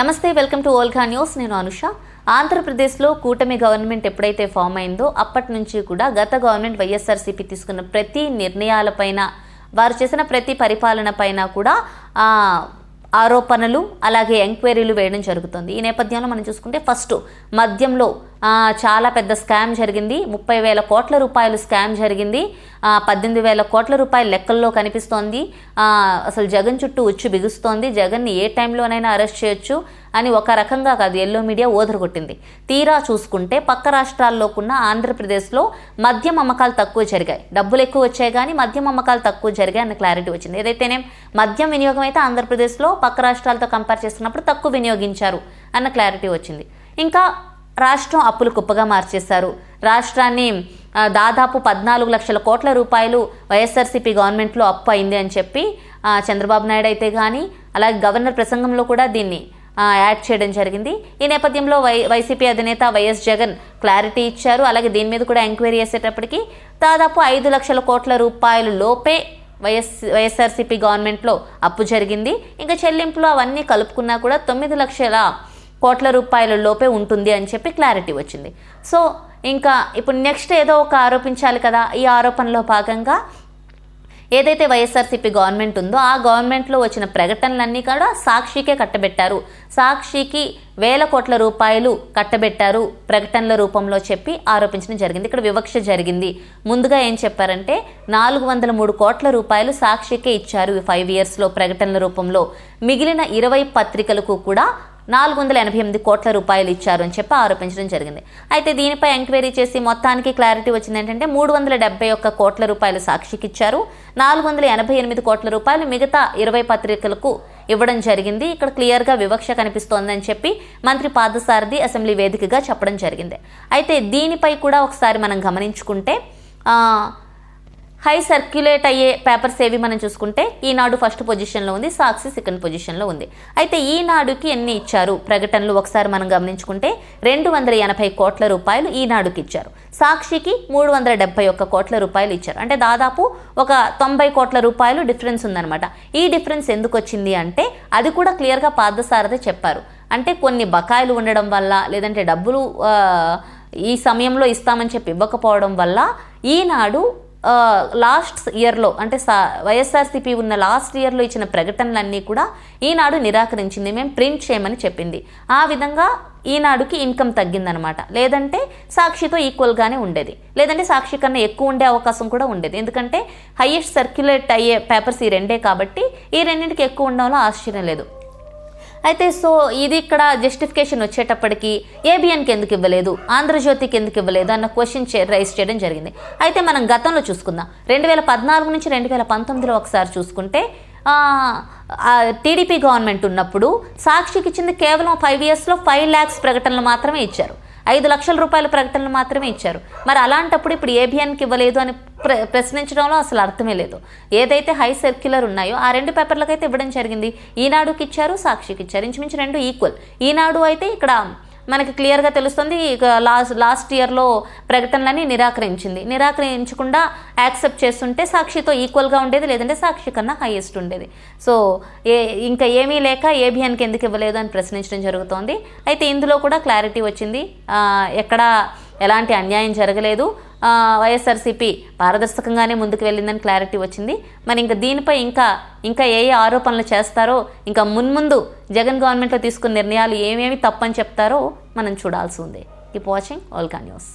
నమస్తే welcome to ఓల్కా news. నేను అనుష. ఆంధ్రప్రదేశ్లో కూటమి గవర్నమెంట్ ఎప్పుడైతే ఫామ్ అయిందో అప్పటి నుంచి కూడా గత గవర్నమెంట్ వైఎస్ఆర్సీపీ తీసుకున్న ప్రతి నిర్ణయాలపైన వారు చేసిన ప్రతి పరిపాలన పైన కూడా ఆరోపణలు అలాగే ఎంక్వైరీలు వేయడం జరుగుతుంది. ఈ నేపథ్యంలో మనం చూసుకుంటే ఫస్ట్ మద్యంలో చాలా పెద్ద స్కామ్ జరిగింది. ముప్పై వేల కోట్ల రూపాయలు స్కామ్ జరిగింది. పద్దెనిమిది వేల కోట్ల రూపాయల లెక్కల్లో కనిపిస్తోంది. అసలు జగన్ చుట్టూ ఉచ్చు బిగుస్తోంది. జగన్ని ఏ టైంలోనైనా అరెస్ట్ చేయొచ్చు అని ఒక రకంగా కాదు ఎల్లో మీడియా ఓదరగొట్టింది. తీరా చూసుకుంటే పక్క రాష్ట్రాల్లోకున్న ఆంధ్రప్రదేశ్లో మద్యం అమ్మకాలు తక్కువ జరిగాయి. డబ్బులు ఎక్కువ వచ్చాయి కానీ మద్యం అమ్మకాలు తక్కువ జరిగాయి అన్న క్లారిటీ వచ్చింది. ఏదైతేనే మద్యం వినియోగం అయితే ఆంధ్రప్రదేశ్లో పక్క రాష్ట్రాలతో కంపేర్ చేస్తున్నప్పుడు తక్కువ వినియోగించారు అన్న క్లారిటీ వచ్చింది. ఇంకా రాష్ట్రం అప్పులు కుప్పగా మార్చేశారు. రాష్ట్రాన్ని దాదాపు పద్నాలుగు లక్షల కోట్ల రూపాయలు వైఎస్ఆర్సీపీ గవర్నమెంట్లో అప్పు అయింది అని చెప్పి చంద్రబాబు నాయుడు అయితే కానీ అలాగే గవర్నర్ ప్రసంగంలో కూడా దీన్ని యాడ్ చేయడం జరిగింది. ఈ నేపథ్యంలో వై వైసీపీ అధినేత వైఎస్ జగన్ క్లారిటీ ఇచ్చారు. అలాగే దీని మీద కూడా ఎంక్వైరీ చేసేటప్పటికి దాదాపు ఐదు లక్షల కోట్ల రూపాయలు లోపే వైఎస్ వైఎస్ఆర్సీపీ గవర్నమెంట్లో అప్పు జరిగింది. ఇంకా చెల్లింపులు అవన్నీ కలుపుకున్నా కూడా తొమ్మిది లక్షల కోట్ల రూపాయల లోపే ఉంటుంది అని చెప్పి క్లారిటీ వచ్చింది. సో ఇంకా ఇప్పుడు నెక్స్ట్ ఏదో ఒక ఆరోపించాలి కదా ఈ ఆరోపణలో భాగంగా ఏదైతే వైఎస్ఆర్సీపీ గవర్నమెంట్ ఉందో ఆ గవర్నమెంట్లో వచ్చిన ప్రకటనలన్నీ కూడా సాక్షికే కట్టబెట్టారు. సాక్షికి వేల కోట్ల రూపాయలు కట్టబెట్టారు ప్రకటనల రూపంలో చెప్పి ఆరోపించడం జరిగింది. ఇక్కడ వివక్ష జరిగింది. ముందుగా ఏం చెప్పారంటే నాలుగు వందల మూడు కోట్ల రూపాయలు సాక్షికే ఇచ్చారు ఈ ఫైవ్ ఇయర్స్లో ప్రకటనల రూపంలో. మిగిలిన ఇరవై పత్రికలకు కూడా నాలుగు వందల ఎనభై ఎనిమిది కోట్ల రూపాయలు ఇచ్చారు అని చెప్పి ఆరోపించడం జరిగింది. అయితే దీనిపై ఎంక్వైరీ చేసి మొత్తానికి క్లారిటీ వచ్చింది ఏంటంటే మూడు వందల డెబ్బై ఒక్క కోట్ల రూపాయలు సాక్షికి ఇచ్చారు. నాలుగు వందల ఎనభై ఎనిమిది కోట్ల రూపాయలు మిగతా ఇరవై పత్రికలకు ఇవ్వడం జరిగింది. ఇక్కడ క్లియర్గా వివక్ష కనిపిస్తోందని చెప్పి మంత్రి పాదసారథి అసెంబ్లీ వేదికగా చెప్పడం జరిగింది. అయితే దీనిపై కూడా ఒకసారి మనం గమనించుకుంటే హై సర్క్యులేట్ అయ్యే పేపర్స్ ఏవి మనం చూసుకుంటే ఈనాడు ఫస్ట్ పొజిషన్లో ఉంది సాక్షి సెకండ్ పొజిషన్లో ఉంది. అయితే ఈనాడుకి ఎన్ని ఇచ్చారు? ప్రకటనలు ఒకసారి మనం గమనించుకుంటే రెండు వందల ఎనభై కోట్ల రూపాయలు ఈనాడుకి ఇచ్చారు. సాక్షికి మూడు వందల డెబ్బై ఒక్క కోట్ల రూపాయలు ఇచ్చారు. అంటే దాదాపు ఒక తొంభై కోట్ల రూపాయలు డిఫరెన్స్ ఉందన్నమాట. ఈ డిఫరెన్స్ ఎందుకు వచ్చింది అంటే అది కూడా క్లియర్గా పాదసారథి చెప్పారు. అంటే కొన్ని బకాయిలు ఉండడం వల్ల లేదంటే డబ్బులు ఈ సమయంలో ఇస్తామని చెప్పి ఇవ్వకపోవడం వల్ల ఈనాడు లాస్ట్ ఇయర్లో అంటే సా వైఎస్ఆర్సీపీ ఉన్న లాస్ట్ ఇయర్లో ఇచ్చిన ప్రకటనలన్నీ కూడా ఈనాడు నిరాకరించింది. మేము ప్రింట్ చేయమని చెప్పింది. ఆ విధంగా ఈనాడుకి ఇన్కమ్ తగ్గిందనమాట. లేదంటే సాక్షితో ఈక్వల్గానే ఉండేది. లేదంటే సాక్షి కన్నా ఎక్కువ ఉండే అవకాశం కూడా ఉండేది. ఎందుకంటే హయ్యెస్ట్ సర్క్యులేట్ అయ్యే పేపర్స్ ఈ రెండే కాబట్టి ఈ రెండింటికి ఎక్కువ ఉండడంలో ఆశ్చర్యం లేదు. అయితే సో ఇది ఇక్కడ జస్టిఫికేషన్ వచ్చేటప్పటికి ఏబిఎన్కి ఎందుకు ఇవ్వలేదు? ఆంధ్రజ్యోతికి ఎందుకు ఇవ్వలేదు? అన్న క్వశ్చన్ చే రైస్ చేయడం జరిగింది. అయితే మనం గతంలో చూసుకుందాం. రెండు వేల పద్నాలుగు నుంచి రెండు వేల పంతొమ్మిదిలో ఒకసారి చూసుకుంటే టీడీపీ గవర్నమెంట్ ఉన్నప్పుడు సాక్షికి ఇచ్చింది కేవలం ఫైవ్ ఇయర్స్లో ఫైవ్ ల్యాక్స్ ప్రకటనలు మాత్రమే ఇచ్చారు. ఐదు లక్షల రూపాయల ప్రకటనలు మాత్రమే ఇచ్చారు. మరి అలాంటప్పుడు ఇప్పుడు ఏబిఎన్కి ఇవ్వలేదు అని ప్ర ప్రశ్నించడంలో అసలు అర్థమే లేదు. ఏదైతే హై సర్క్యులర్ ఉన్నాయో ఆ రెండు పేపర్లకైతే ఇవ్వడం జరిగింది. ఈనాడుకి ఇచ్చారు సాక్షికి ఇచ్చారు ఇంచుమించు రెండు ఈక్వల్. ఈనాడు అయితే ఇక్కడ మనకి క్లియర్గా తెలుస్తుంది ఇక లాస్ట్ లాస్ట్ ఇయర్లో ప్రకటనలని నిరాకరించింది. నిరాకరించకుండా యాక్సెప్ట్ చేస్తుంటే సాక్షితో ఈక్వల్గా ఉండేది లేదంటే సాక్షి కన్నా హైయెస్ట్ ఉండేది. సో ఏ ఇంకా ఏమీ లేక ఏబిఎన్కి ఎందుకు ఇవ్వలేదు అని ప్రశ్నించడం జరుగుతోంది. అయితే ఇందులో కూడా క్లారిటీ వచ్చింది. ఎక్కడా ఎక్కడ ఎలాంటి అన్యాయం జరగలేదు. వైఎస్ఆర్సీపీ పారదర్శకంగానే ముందుకు వెళ్ళిందని క్లారిటీ వచ్చింది. మరి ఇంకా దీనిపై ఇంకా ఇంకా ఏ ఏ ఆరోపణలు చేస్తారో ఇంకా మున్ముందు జగన్ గవర్నమెంట్లో తీసుకున్న నిర్ణయాలు ఏమేమి తప్పని చెప్తారో మనం చూడాల్సి ఉంది. Keep watching ఓల్కా news